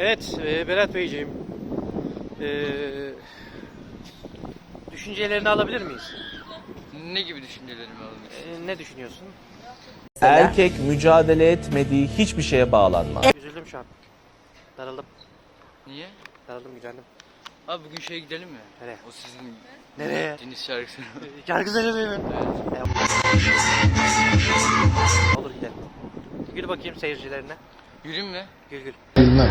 Evet, e, Berat Beyciğim. E, düşüncelerini alabilir miyiz? Ne gibi düşüncelerim almak E, ne düşünüyorsun? Erkek mücadele etmediği hiçbir şeye bağlanmaz. Üzüldüm şu an. Darıldım. Niye? Darıldım, gücendim. Abi bugün şeye gidelim mi? Nereye? O sizin Nereye? deniz şarkısı. Şarkı söylemiyor mu? Olur gidelim. Gül bakayım seyircilerine. Yürüyün mü? Gül gül. Gülmem.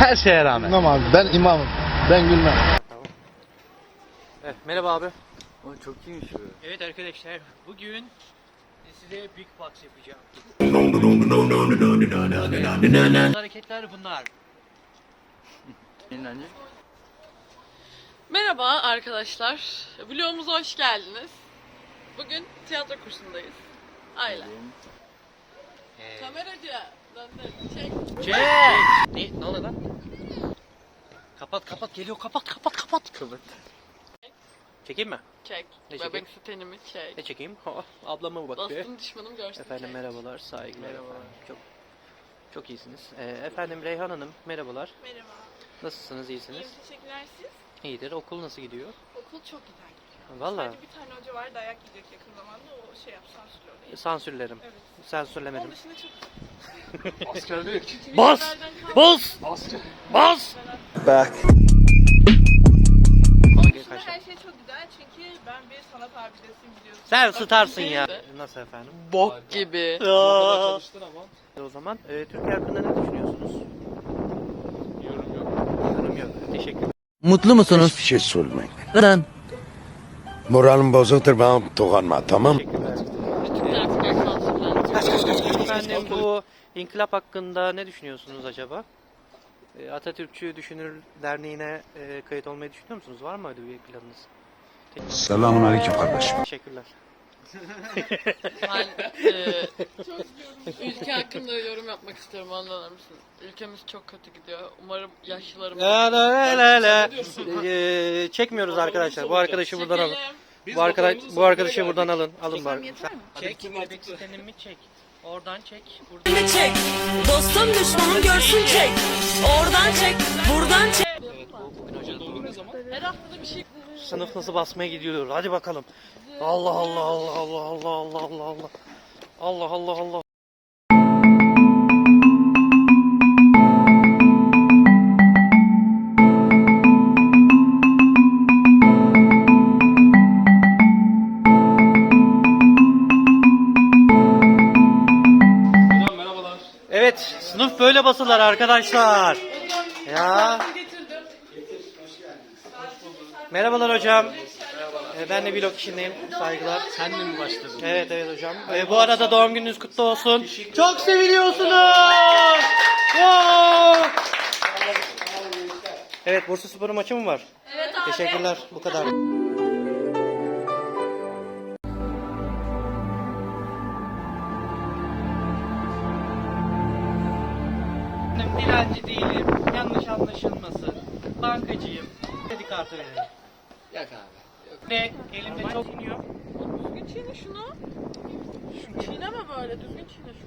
Her şeye rağmen. Gülmem abi. Ben imamım. Ben gülmem. Evet, merhaba abi. O çok iyiymiş bu. Evet arkadaşlar, bugün size Big Box yapacağım. Hareketler bunlar. İnanca. Merhaba arkadaşlar. Vlogumuza hoş geldiniz. Bugün tiyatro kursundayız. Aile. Kameracı. Çek. Çek! Ne, ne oluyor lan? Kapat kapat geliyor kapat kapat kapat. Kapat. Çekeyim mi? Çek. Ne Bebek çekeyim? sütenimi çek. Ne çekeyim? Ha, ablama mı bakıyor? Dostum düşmanım görsün Efendim çek. merhabalar, saygılar efendim. Çok çok iyisiniz. Ee, efendim Reyhan Hanım merhabalar. Merhaba. Nasılsınız, iyisiniz? İyiyim, teşekkürler siz. İyidir. Okul nasıl gidiyor? Okul çok güzel Vallahi Sadece bir tane hoca var dayak yiyecek yakın zamanda o şey yap sansürlü orayı. sansürlerim. Evet. Sansürlemedim. Onun dışında çok. Askerlik. Bas! Bas! Bas! Bak. Aslında her şey çok güzel çünkü ben bir sanat abidesiyim biliyorsun. Sen starsın ya. Nasıl efendim? Bok gibi. Aa! O zaman e, Türkiye hakkında ne düşünüyorsunuz? Yorum yok. Yorum yok. Teşekkür Mutlu musunuz? Hiçbir şey söylemeyin. Neden? Moralim bozuktur bana dokunma tamam. Efendim bu inkılap hakkında ne düşünüyorsunuz acaba? E, Atatürkçü Düşünür Derneği'ne e, kayıt olmayı düşünüyor musunuz? Var mı öyle bir planınız? Selamun aleyküm kardeşim. Teşekkürler. Ben e, ülke hakkında yorum yapmak istiyorum anlar mısın? Ülkemiz çok kötü gidiyor. Umarım yaşlılarımız... La la la la. E, çekmiyoruz arkadaşlar. Bu arkadaşı buradan alın. Bu arkadaş bu arkadaşı buradan alın. Alın bari. Çek. Bebek sistemimi çek. Oradan çek. Buradan çek. Dostum düşmanım görsün çek. Oradan çek, buradan çek. Bugün hocanın doğum günü. Her haftada bir şey... Sınıf nasıl basmaya gidiyor? Hadi bakalım. Allah Allah Allah Allah Allah Allah Allah Allah. Allah Allah Allah. Evet, sınıf böyle basılar arkadaşlar. Ya. Merhabalar hocam. Ee, Ben de vlog işindeyim. Saygılar. Sen de mi başladın? Evet evet hocam. Ee, bu arada doğum gününüz kutlu olsun. Çok seviliyorsunuz. Wow! Evet Bursa Spor maçı mı var? Evet abi. Teşekkürler. Bu kadar. Dilenci değilim. Yanlış anlaşılmasın. Bankacıyım. Kredi kartı verelim. Yak abi. Ne? Elimde çok iniyor. Düzgün çiğne şunu. Çiğneme böyle düzgün çiğne şunu.